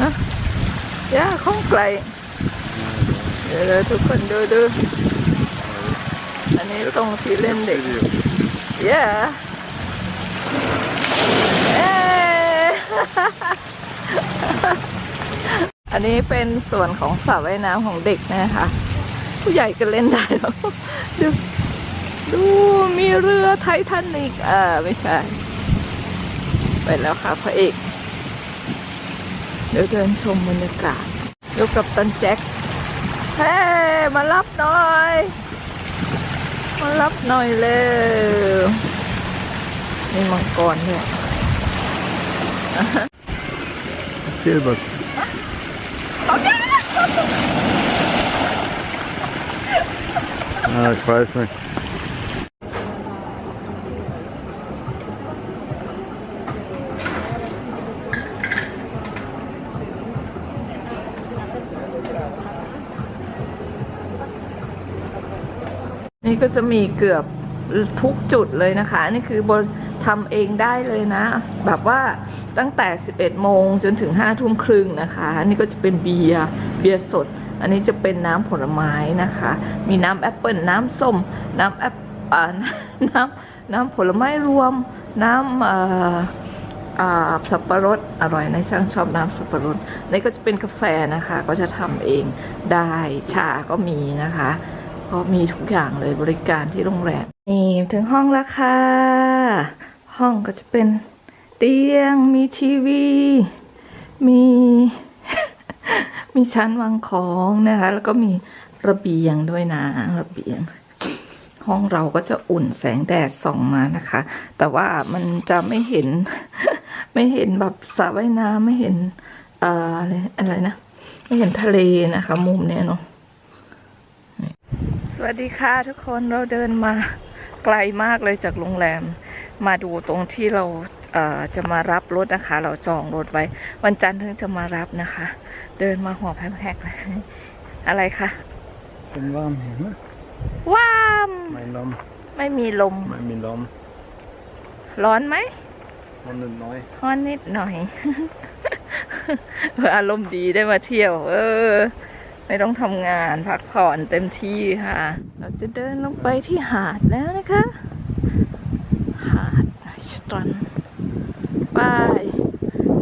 ฮะย่าของไกลเดี๋ยวเราทุกคนดูดูอันนี้ตรงที่เล่นเด็กย่าเอ๊อันนี้เป็นส่วนของสระว่ายน้ำของเด็กนะคะ ผู้ใหญ่ก็เล่นได้แล้วดูดูมีเรือไททานิกอ่าไม่ใช่ ไปแล้วค่ะพระเอก เดี๋ยวเดินชมบรรยากาศดูกับตันแจ็คเฮ้มารับหน่อย มารับหน่อยเร็วมีมังกรด้วย Silbers. Ah, ich weiß nicht. นี่ก็จะมีเกือบทุกจุดเลยนะคะ นี่คือบนทำเองได้เลยนะ แบบว่าตั้งแต่ 11 โมงจนถึง 5 ทุ่มครึ่งนะคะ นี่ก็จะเป็นเบียร์เบียร์สด อันนี้จะเป็นน้ำผลไม้นะคะ มีน้ำแอปเปิลน้ำส้ม น้ำแอปอ่าน้ำน้ำผลไม้รวม น้ำอ่าสับปะรดอร่อยในช่างชอบน้ำสับปะรดนี่ก็จะเป็นกาแฟนะคะ ก็จะทำเองได้ชาก็มีนะคะ ก็มีทุกอย่างเลยบริการที่โรงแรมนี่ถึงห้องแล้วค่ะ ห้องก็จะเป็นเตียงมีทีวี มีมีชั้นวางของนะคะ แล้วก็มีระเบียงด้วยนะระเบียง ห้องเราก็จะอุ่นแสงแดดส่องมานะคะ แต่ว่ามันจะไม่เห็น ไม่เห็นแบบสระว่ายน้ำไม่เห็นเอ่ออะไรอะไรนะ ไม่เห็นทะเลนะคะ มุมเนี้ยเนาะ วัสดีค่ะทุกคนเราเดินมาไกลมากเลยจากโรงแรม มาดูตรงที่เราเอ่อจะมารับรถนะคะ เราจองรถไว้ วันจันทร์ถึงจะมารับนะคะ เดินมาหัวแพกๆเลยอะไรคะ Bin warm hier, ne? ว้าม Mein Lamm, ไม่มีลม mein Milam. ร้อนไหม Und neu. ร้อนนิดหน่อยอารมณ์ดีได้มาเที่ยว เออ ไม่ต้องทำงานพักผ่อนเต็มที่ค่ะ เราจะเดินลงไปที่หาดแล้วนะคะ หาดสตรันไป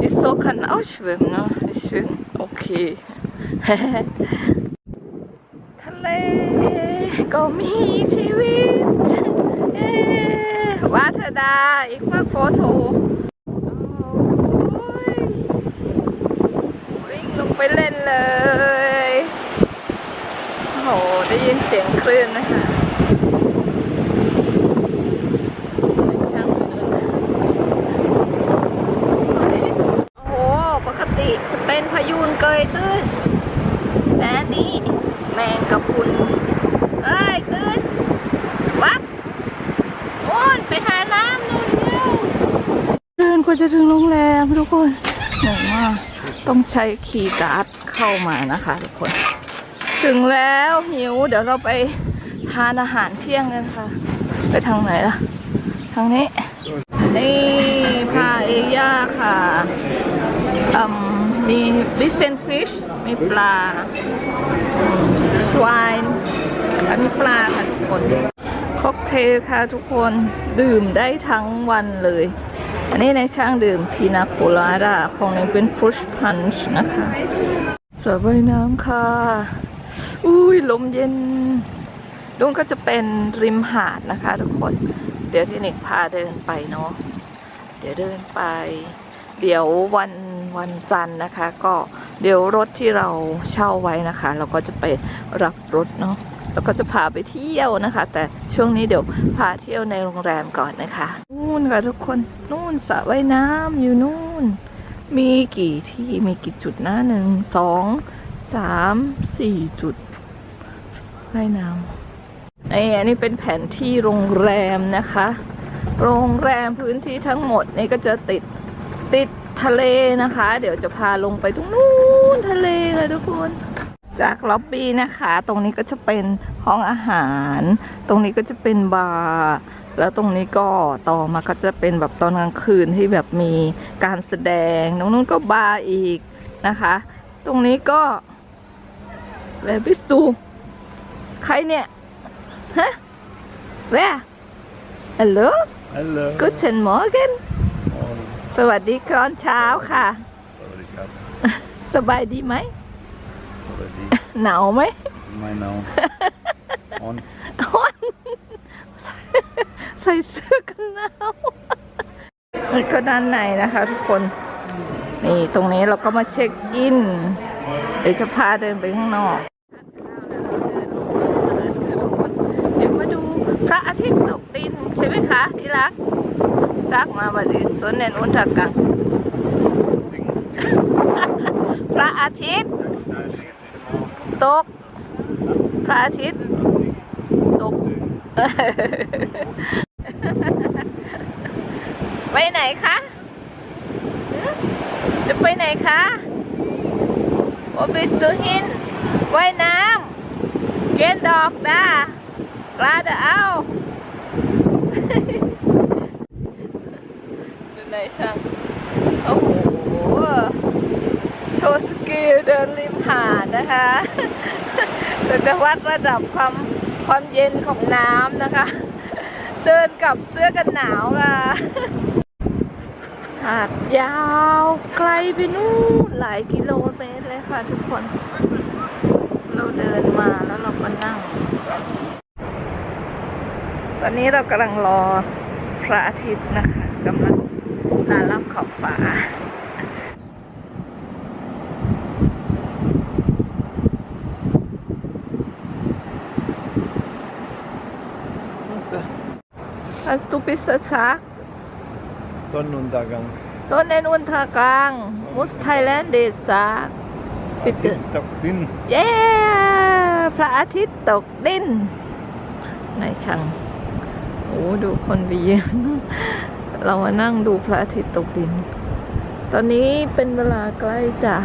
ist so kann auch schwimmen ne ist schön okay ทะเลก็มีชีวิตเย้วาทดาอีกมากโฟโต้โอ้ยวิ่งลงไปเล่นเลย หได้ยินเสียงคลื่นนะคะช่างมันเลยโอ้โห ปกติจะเป็นพายุนเกยตื้น แต่นี้แมงกะพุนเอ้ยตื้นวับโอนไปหาน้ำนู่นเร็วเดินกว่าจะถึงโรงแรมทุกคนเหนื่อยมากต้องใช้คีย์การ์ดเข้ามานะคะทุกคน ถึงแล้วหิว เดี๋ยวเราไปทานอาหารเที่ยงกันค่ะ ไปทางไหนล่ะ ทางนี้ นี่พาเอย่าค่ะมมีดิเซนฟิชมีปลาสวายอันนี้ปลาค่ะทุกคนค็อกเทลค่ะทุกคนดื่มได้ทั้งวันเลย อันนี้ในช่างดื่มพีนาโคลาดาของนี้เป็นฟรุชพันช์นะคะสระว่ายน้ำค่ะ อุ้ยลมเย็นตรงก็จะเป็นริมหาดนะคะ ทุกคน เดี๋ยวที่นิกพาเดินไปเนาะ เดี๋ยวเดินไป เดี๋ยววันวันจันทร์นะคะ ก็เดี๋ยวรถที่เราเช่าไว้นะคะ เราก็จะไปรับรถเนาะ แล้วก็จะพาไปเที่ยวนะคะ แต่ช่วงนี้เดี๋ยวพาเที่ยวในโรงแรมก่อนนะคะ นู่นค่ะทุกคน นู่นสระว่ายน้ำอยู่นู่น มีกี่ที่ มีกี่จุดนะหนึ่ง สอง สาม สี่จุด ว่ายน้ำไอ้อันนี้เป็นแผนที่โรงแรมนะคะ โรงแรมพื้นที่ทั้งหมดนี่ก็จะติดติดทะเลนะคะ เดี๋ยวจะพาลงไปตรงนู้นทะเลเลยทุกคน จากล็อบบี้นะคะ ตรงนี้ก็จะเป็นห้องอาหาร ตรงนี้ก็จะเป็นบาร์แล้วตรงนี้ก็ต่อมาก็จะเป็นแบบตอนกลางคืนที่แบบมีการแสดงตรงนู้นก็บาร์อีกนะคะ ตรงนี้ก็เวบิสตู ใครเนี่ย ฮะแวร์ฮัลโหล Hello. กูเชนมอร์กัน Morning. สวัสดีตอนเช้าค่ะ Sorry, Cup. สบายดีไหม Already. หนาวไหม My now. On. ใส่เสื้อกันหนาวมันก็ด้านในนะคะทุกคน นี่ตรงนี้เราก็มาเช็คอิน เดี๋ยวจะพาเดินไปข้างนอกเดี๋ยวมาดูพระอาทิตย์ตกดินใช่ไหมคะที่รักซักมาบัดนี้สวนเนนอุนทากัง พระอาทิตย์ ตก พระอาทิตย์ตก ไปไหนคะฮะจะไปไหนคะโอบิสตูหินว่ายน้ำเกนดอกดา กลาเดเอาดูไหนช่าง โอ้โห โชว์สกิลเดินริมหาดนะคะเราจะวัดระดับความความเย็นของน้ำนะคะ เดินกับเสื้อกันหนาวค่ะหาดยาวไกลไปนู่นหลายกิโลเมตรเลยค่ะทุกคน เราเดินมาแล้วเราก็นั่ง ตอนนี้เรากำลังรอพระอาทิตย์นะคะกำลังลาลับขอบฟ้า What's the Kannst du bitte sagen, Sonnenuntergang? Sonnenuntergang muss Thailändisch sagen? Bitte. Doch, bin. เย้พระอาทิตย์ตกดินนายช่าง โอ้ดูคนไปเยอะเรามานั่งดูพระอาทิตย์ตกดิน ตอนนี้เป็นเวลาใกล้จะ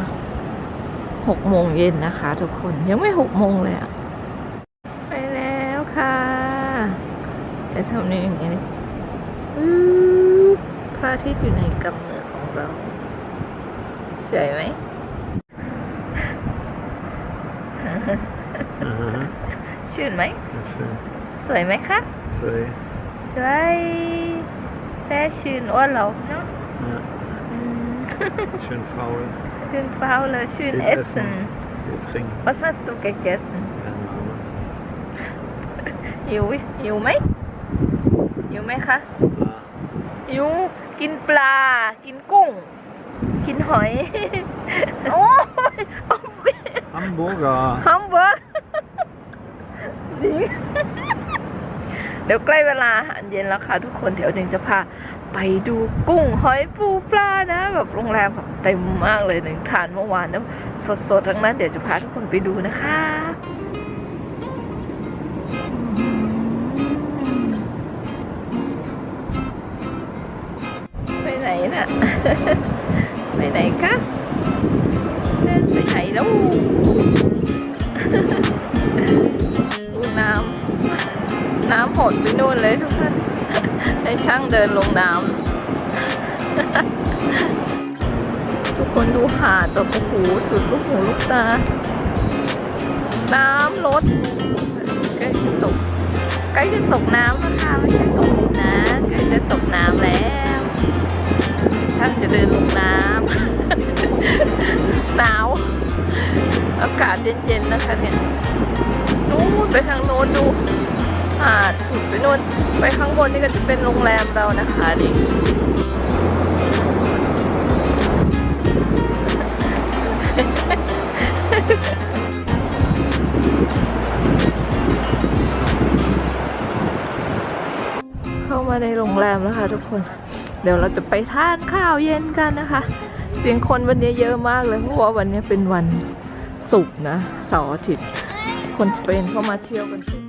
หกโมงเย็นนะคะ ทุกคนยังไม่หกโมงเลยอะไปแล้วค่ะแต่ทำนี้อย่างนี้อื้อพระอาทิตย์อยู่ในกำเนิดของเราสวยไหมชื่นไหม Schön. สวยไหมคะ Zwei. สวย แซ่ชื่นอ้วนเราเนาะ Ja. อืม Schön faul. ชื่นฟ้าวเลยชื่น Viel เอส essen. Wir trinken. Was hast du gegessen Keine Ahnung. หิวหิวไหมหิวไหมคะ Ah, หิวกินปลา กินกุ้ง กินหอย โอ้ยเอาไป Hamburger. เดี๋ยวใกล้เวลาอาหารเย็นแล้วค่ะ ทุกคนเดี๋ยวหนึ่งจะพาไปดูกุ้งหอยปูปลานะ แบบโรงแรมแบบเต็มมากเลยหนึ่งทานเมื่อวานนะสดๆทั้งนั้นเดี๋ยวจะพาทุกคนไปดูนะคะไปไหนน่ะไปไหนคะเดินไปไหนแล้วดูน้ น้ำหดไปนู่นเลยทุกท่านไอ้ช่างเดินลงน้ำทุกคนดูหาดแบบโอ้โหสุดลูกหูลูกตา น้ำลดใกล้จะตกใกล้จะตกน้ำนะคะไม่ใช่ตกดินนะใกล้จะตกน้ำแล้วช่างจะเดินลงน้ำหนาวอากาศเย็นๆนะคะเนี่ยนู้นไปทางโน้นดู หาดสุดไปโน่นไปข้างบนนี่ก็จะเป็นโรงแรมเรานะคะดิเข้ามาในโรงแรมแล้วค่ะทุกคน เดี๋ยวเราจะไปทานข้าวเย็นกันนะคะ เสียงคนวันนี้เยอะมากเลยเพราะว่าวันนี้เป็นวันศุกร์นะเสาร์อาทิตย์คนสเปนเข้ามาเที่ยวกันเต็ม